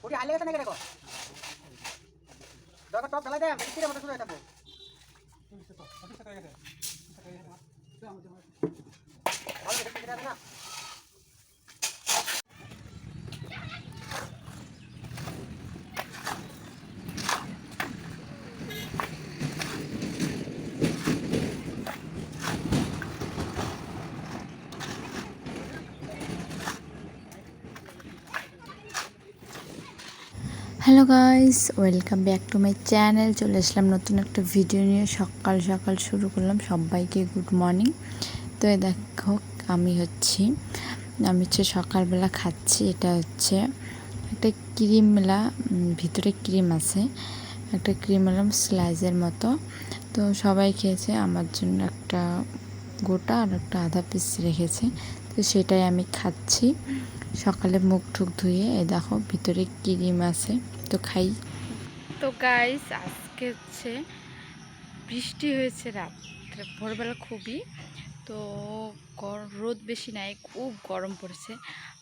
পুরি আইলে গেছে নাকি দেখো? দরকার টপ ঢালাই দেয় মিস্ত্রি মতো শুরু হয়ে থাকব। Hello guys welcome back to my channel চলে আসলাম নতুন একটা ভিডিও নিয়ে। সকাল সকাল শুরু করলাম। সবাইকে গুড মর্নিং তো এই দেখো, আমি হচ্ছি, আমি হচ্ছে সকালবেলা খাচ্ছি। এটা হচ্ছে একটা ক্রিম মেলা ভিতরে ক্রিম আছে। একটা ক্রিম এলাম স্লাইজের মতো। তো সবাই খেয়েছে, আমার জন্য একটা গোটা আর একটা আধা পিস রেখেছে। তো সেটাই আমি খাচ্ছি। সকালে মুখ ঠুক ধুয়ে এই দেখো ভিতরে ক্রিম আছে তো খাই। তো গাইস আজকে হচ্ছে বৃষ্টি হয়েছে রাত্রে ভোরবেলা খুবই তো রোদ বেশি নাই খুব গরম পড়েছে।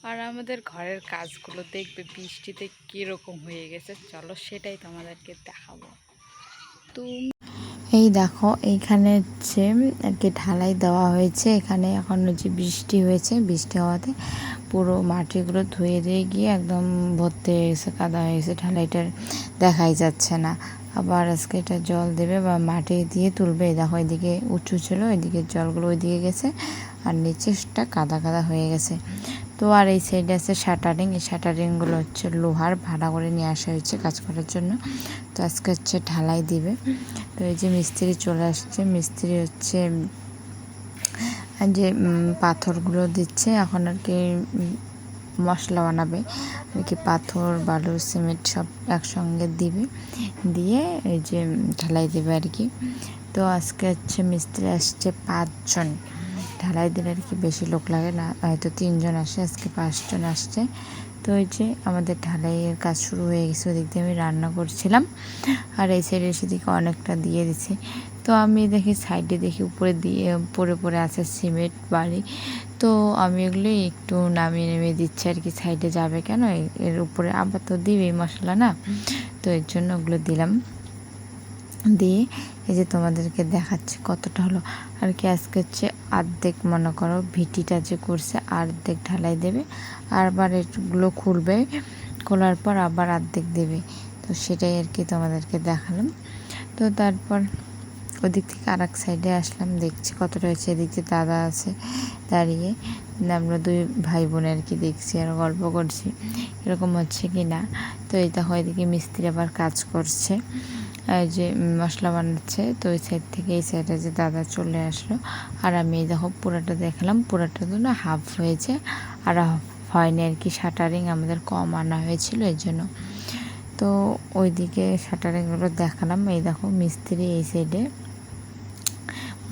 আর আমাদের ঘরের কাজগুলো দেখবে বৃষ্টিতে কীরকম হয়ে গেছে চলো সেটাই তোমাদেরকে দেখাবো। তো এই দেখো এইখানে হচ্ছে আর কি ঢালাই দেওয়া হয়েছে এখানে এখন যে বৃষ্টি হয়েছে বৃষ্টি হওয়াতে পুরো মাটিগুলো ধুয়ে দিয়ে গিয়ে একদম ভর্তি হয়ে গেছে, কাদা হয়ে গেছে ঢালাইটার দেখাই যাচ্ছে না। আবার আজকে এটা জল দেবে বা মাটি দিয়ে তুলবে দেখো এদিকে উঁচু ছিল, এদিকে জলগুলো ওইদিকে গেছে, আর নিচেটা কাদা কাদা হয়ে গেছে। তো আর এই সাইডে আছে শাটারিং এই শাটারিংগুলো হচ্ছে লোহার ভাড়া করে নিয়ে আসা হয়েছে কাজ করার জন্য। তো আজকে হচ্ছে ঢালাই দিবে। তো এই যে মিস্ত্রি চলে আসছে, মিস্ত্রি হচ্ছে যে পাথরগুলো দিচ্ছে, এখন আর কি মশলা বানাবে। আর কি পাথর, বালু, সিমেন্ট সব একসঙ্গে দিবে। দিয়ে এই যে ঢালাই দেবে আর কি। তো আজকে হচ্ছে মিস্ত্রি আসছে পাঁচজন। ঢালাই দিলে আর কি বেশি লোক লাগে না, হয়তো তিনজন আসে, আজকে পাঁচজন আসছে। তো ওই যে, আমাদের ঢালাইয়ের কাজ শুরু হয়ে গেছে, ওদিক দিয়ে আমি রান্না করছিলাম। আর এই সাইডে সেদিকে অনেকটা দিয়ে দিছি। তো আমি দেখি সাইডে দেখি উপরে দিয়ে পরে পরে আছে সিমেন্ট বাড়ি। তো আমি এগুলো একটু নামিয়ে নেমে দিচ্ছি আর কি, সাইডে যাবে কেন? এর উপরে আবার তো দিবেই মশলা না? তো এর জন্য ওগুলো দিলাম। দিয়ে এই যে তোমাদেরকে দেখাচ্ছি কতটা হলো। আর কি আজকে হচ্ছে আর্ধেক মনে করো ভিটিটা যে করছে আর্ধেক ঢালাই দেবে, আবার এগুলো খুলবে, খোলার পর আবার অর্ধেক দেবে। তো সেটাই আর কি তোমাদেরকে দেখালাম। তো তারপর ওদিক থেকে আর এক সাইডে আসলাম, দেখছি কত রয়েছে, এদিক দাদা আছে দাঁড়িয়ে। আমরা দুই ভাই বোন আর কি দেখছি আর গল্প করছি, এরকম হচ্ছে কি না তো এই দেখো, এদিকে মিস্ত্রি আবার কাজ করছে। যে মশলা বানাচ্ছে, তো ওই সাইড থেকে এই সাইডে যে দাদা চলে আসলো। আর আমি এই দেখো পুরোটা দেখলাম, পুরোটা তো না হাফ হয়েছে, আর হয়নি আর কি শাটারিং আমাদের কম আনা হয়েছিল এই জন্য। তো ওইদিকে শাটারিংগুলো দেখালাম, এই দেখো মিস্ত্রি এই সাইডে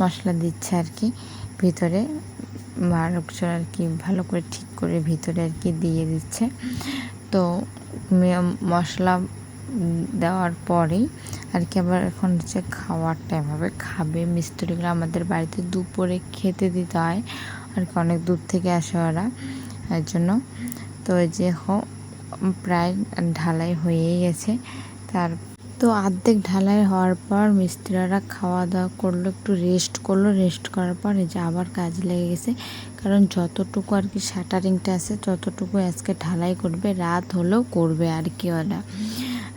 মশলা দিচ্ছে আর কি, ভিতরে মানুষজন আর কি ভালো করে ঠিক করে ভিতরে আর কি দিয়ে দিচ্ছে। তো মশলা দেওয়ার পরেই আর কি আবার এখন হচ্ছে খাওয়ার টাইম হবে খাবে। মিস্ত্রিগুলো আমাদের বাড়িতে দুপুরে খেতে দিতে হয় আর কি, অনেক দূর থেকে আসে ওরা এর জন্য। তো যে হো- প্রায় ঢালাই হয়েই গেছে। তার তো অর্ধেক ঢালাই হওয়ার পর মিস্ত্রিরা খাওয়া দাওয়া করল, একটু রেস্ট করল। রেস্ট করার পর এই যে আবার কাজ লেগে গেছে। কারণ যতটুকু আর কি শাটারিংটা আছে, ততটুকু আজকে ঢালাই করবে। রাত হলেও করবে আর কি ওরা।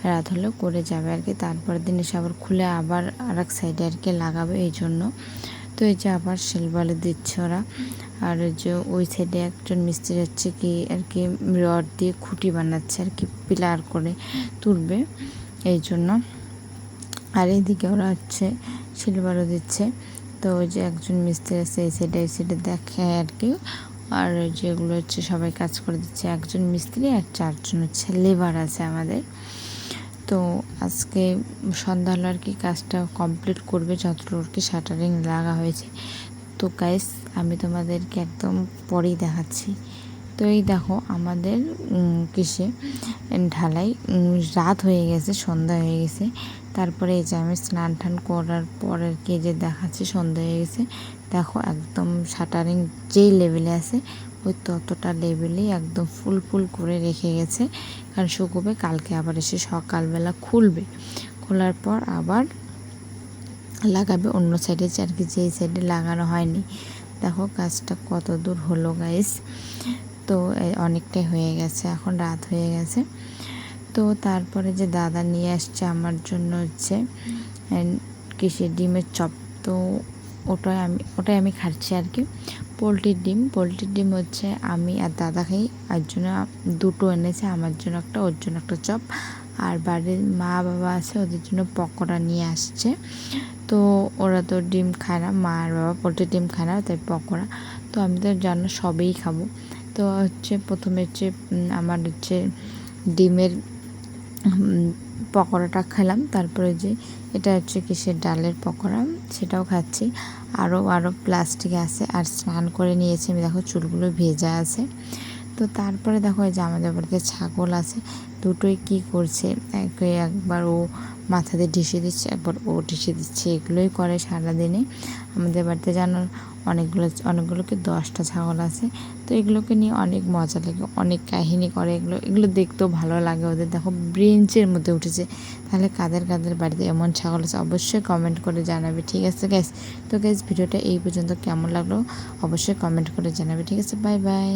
রাত হলেও করে যাবে আর কি। তারপরের দিন এসে আবার খুলে আবার আর এক সাইডে আর কি লাগাবে এই জন্য। তো এই যে আবার সেলবালে দিচ্ছে ওরা। আর যে ওই সাইডে একজন মিস্ত্রি হচ্ছে কি আর কি রড দিয়ে খুঁটি বানাচ্ছে আর কি, পিলার করে তুলবে। এই জন্য আর এইদিকে ওরা হচ্ছে সিলভারও দিচ্ছে। তো ওই যে একজন মিস্ত্রি আছে, এই সাইডে এই সাইডে দেখে আর কি। আর যেগুলো হচ্ছে সবাই কাজ করে দিচ্ছে। একজন মিস্ত্রি আর চারজন হচ্ছে লেবার আছে আমাদের। তো আজকে সন্ধ্যা আর কি কাজটা কমপ্লিট করবে, যতটুকু আর কি শাটারিং লাগা হয়েছে। তো গাইস আমি তোমাদেরকে একদম পরেই দেখাচ্ছি। তো এই দেখো আমাদের কিসে? ঢালাই রাত হয়ে গেছে, সন্ধ্যা হয়ে গেছে। তারপরে এই যে আমি স্নান টান করার পর আর কি যে দেখাচ্ছি, সন্ধ্যা হয়ে গেছে। দেখো একদম শাটারিং যেই লেভেলে আছে, ওই ততটা লেভেলেই একদম ফুল ফুল করে রেখে গেছে। কারণ শুকোবে কালকে আবার এসে সকালবেলা খুলবে। খোলার পর আবার লাগাবে, অন্য সাইডে আর কি যেই সাইডে লাগানো হয়নি। দেখো কাজটা কত দূর হলো গাইস তো অনেকটাই হয়ে গেছে, এখন রাত হয়ে গেছে। তো তারপরে যে দাদা নিয়ে আসছে আমার জন্য হচ্ছে কিসের ডিমের চপ। তো ওটাই আমি ওটাই আমি খাচ্ছি আর কি। পোলট্রির ডিম পোলট্রির ডিম হচ্ছে আমি আর দাদা খাই, আর জন্য দুটো এনেছে, আমার জন্য একটা, ওর জন্য একটা চপ। আর বাড়ির মা বাবা আছে, ওদের জন্য পকোড়া নিয়ে আসছে। তো ওরা তো ডিম খায় না, মা আর বাবা পোলট্রির ডিম খায় না, তাই পকোড়া। তো আমি তো জানো সবেই খাব। তো হচ্ছে প্রথমে হচ্ছে আমার হচ্ছে ডিমের পকোড়াটা খেলাম। তারপরে যে এটা হচ্ছে কিসের ডালের পকোড়া, সেটাও খাচ্ছি। আরও আরও প্লাস্টিক আছে। আর স্নান করে নিয়েছি আমি। দেখো চুলগুলো ভেজা আছে। তো তারপরে দেখো যে আমাদের বাড়িতে ছাগল আছে, দুটোই কি করছে? একে একবার ও মাথাতে ঢেসে দিচ্ছে, একবার ও ঢেসে দিচ্ছে, এগুলোই করে সারাদিনে। আমাদের বাড়িতে যেন অনেকগুলো অনেকগুলো কি দশটা ছাগল আছে, তো এগুলোকে নিয়ে অনেক মজা লাগে, অনেক কাহিনী করে এগুলো এগুলো দেখতেও ভালো লাগে। ওদের দেখো ব্রেঞ্চের মধ্যে উঠেছে। তাহলে কাদের কাদের বাড়িতে এমন ছাগল আছে অবশ্যই কমেন্ট করে জানাবে, ঠিক আছে গ্যাস তো গ্যাস ভিডিওটা এই পর্যন্ত কেমন লাগল? অবশ্যই কমেন্ট করে জানাবে, ঠিক আছে? Bye bye